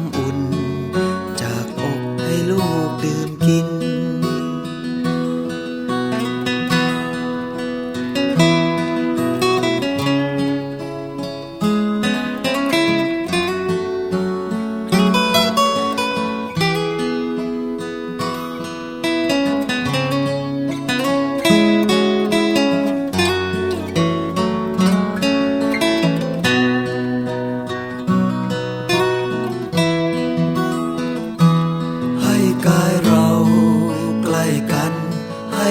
มอุ่น จากอกให้ลูกดื่มกิน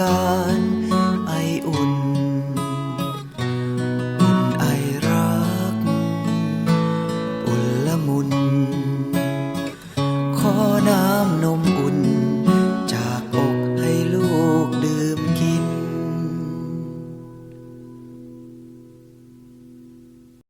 การไออุ่น